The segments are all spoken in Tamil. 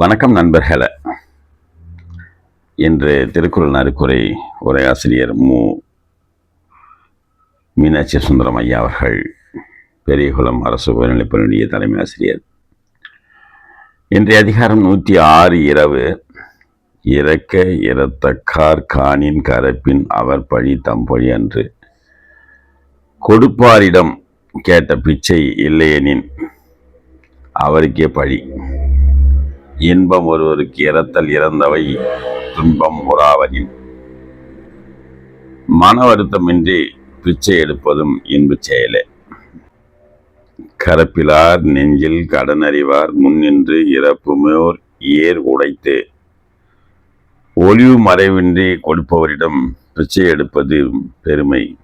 வணக்கம் நண்பர்களே. இன்று திருக்குறள் நறுக்குறை உரையாசிரியர் மு. மீனாட்சி சுந்தரம் ஐயா அவர்கள் பெரியகுளம் அரசு உயர்நிலைப்பள்ளிய தலைமை ஆசிரியர். இன்றைய அதிகாரம் நூற்றி ஆறு இரவு. இறக்க இறத்தக்கார் காணின் கரப்பின் அவர் பழி தம்பழி அன்று கொடுப்பாரிடம் கேட்ட பிச்சை இல்லையெனின் அவருக்கே பழி. இன்பம் ஒருவருக்கு இறத்தல் இறந்தவை துன்பம் உறாவதின். மன வருத்தமின்றி பிச்சை எடுப்பதும் இன்பு செயலே. கரப்பிலார் நெஞ்சில் கடனறிவார் முன்னின்று இறப்புமோர் ஏர் உடைத்து ஒளிவு மறைவின்றி கொடுப்பவரிடம் பிச்சை எடுப்பது பெருமை.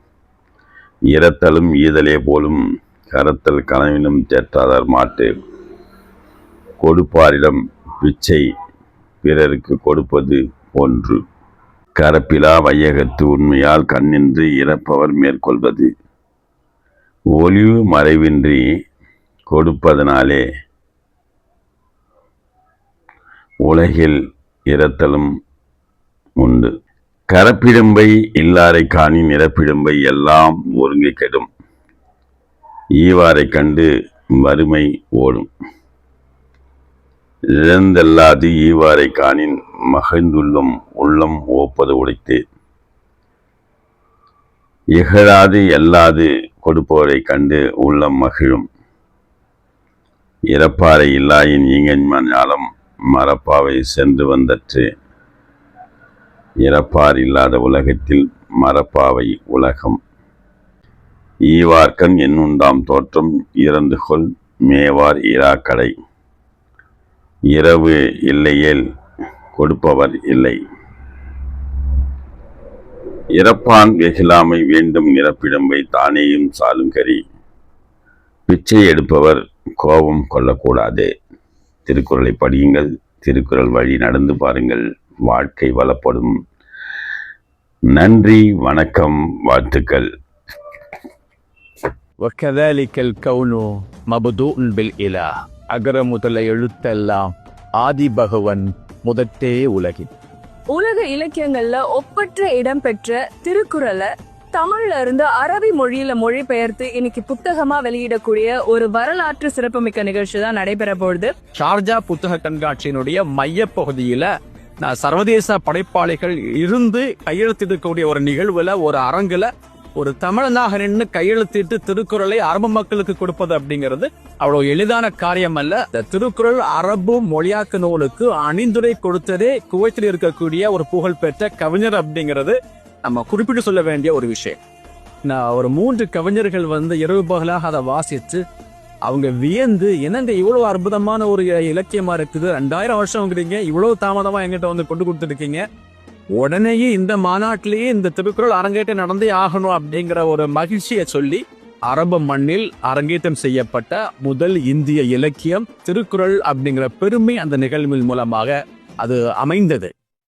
இறத்தலும் ஈதலே போலும் கரத்தல் கனவினும் தேற்றாதார் மாட்டு. கொடுப்பாரிடம் பிச்சை பிறருக்கு கொடுப்பது ஒன்று. கரப்பிலா வையகத்து உண்மையால் கண்ணின்று இறப்பவர் மேற்கொள்வது. ஒளிவு மறைவின்றி கொடுப்பதனாலே உலகில் இறத்தலும் உண்டு. கரப்பிடம்பை இல்லாரை காணி இறப்பிடம்பை எல்லாம் ஒருங்கி கெடும். ஈவாரை கண்டு வறுமை ஓடும். இழந்தல்லாது ஈவாரை காணின் மகிழ்ந்துள்ளம் உள்ளம் ஓப்பது உடைத்து. இகழாது எல்லாது கொடுப்பவரை கண்டு உள்ளம் மகிழும். இறப்பாரை இல்லாயின் ஈங்கன்மன் ஞாலம் மரப்பாவை சென்று வந்தற்று. இறப்பார் இல்லாத உலகத்தில் மரப்பாவை உலகம். ஈவார்க்கன் என்னுண்டாம் தோற்றம் இறந்து கொள் மேவார் இராக்கடை. இரவு இல்லையேல் கொடுப்பவர் இல்லை இறப்பான் வெகிலாமை வேண்டும் நிரப்பிடம்பை தானேயும் சாலும் கரி பிச்சை எடுப்பவர் கோபம் கொள்ளக்கூடாது திருக்குறளை படியுங்கள் திருக்குறள் வழி நடந்து பாருங்கள் வாழ்க்கை வளப்படும் நன்றி வணக்கம் வாழ்த்துக்கள் وكذلك الكون مبدوء بالإله அகர முதல எழுத்தெல்லாம் ஆதி பகவன் முதற்றே உலகின். உலக இலக்கியங்கள்ல ஒப்பற்ற இடம் பெற்ற திருக்குறளை தமிழ்ல இருந்து அரபி மொழியில மொழிபெயர்த்து இன்னைக்கு புத்தகமா வெளியிடக்கூடிய ஒரு வரலாற்று சிறப்புமிக்க நிகழ்ச்சி தான் நடைபெற போகுது. ஷார்ஜா புத்தக கண்காட்சியினுடைய மைய பகுதியில நான் சர்வதேச படைப்பாளிகள் இருந்து கையெழுத்திடக்கூடிய ஒரு நிகழ்வுல ஒரு அரங்குல ஒரு தமிழனாக நின்று கையெழுத்திட்டு திருக்குறளை அரபு மக்களுக்கு கொடுப்பது அப்படிங்கிறது அவ்வளவு எளிதான காரியம் அல்ல இந்த திருக்குறள் அரபு மொழியாக்க நூலுக்கு அணிந்துரை கொடுத்ததே குவைத்தில் இருக்கக்கூடிய ஒரு புகழ்பெற்ற கவிஞர் அப்படிங்கிறது நம்ம குறிப்பிட்டு சொல்ல வேண்டிய ஒரு விஷயம். நான் ஒரு மூன்று கவிஞர்கள் வந்து இரவு பகலாக அதை வாசித்து அவங்க வியந்து என்னங்க இவ்வளவு அற்புதமான ஒரு இலக்கியமா இருக்குது ரெண்டாயிரம் வருஷம்ங்கிறீங்க இவ்வளவு தாமதமா எங்கிட்ட வந்து கொண்டு கொடுத்துருக்கீங்க உடனேயே இந்த மாநாட்டிலேயே இந்த திருக்குறள் அரங்கேற்றம் நடந்தே ஆகணும் அப்படிங்கிற ஒரு மகிழ்ச்சியை சொல்லி அரபு மண்ணில் அரங்கேற்றம் செய்யப்பட்ட முதல் இந்திய இலக்கியம் திருக்குறள் அப்படிங்கிற பெருமை அந்த நிகழ்வின் மூலமாக அது அமைந்தது.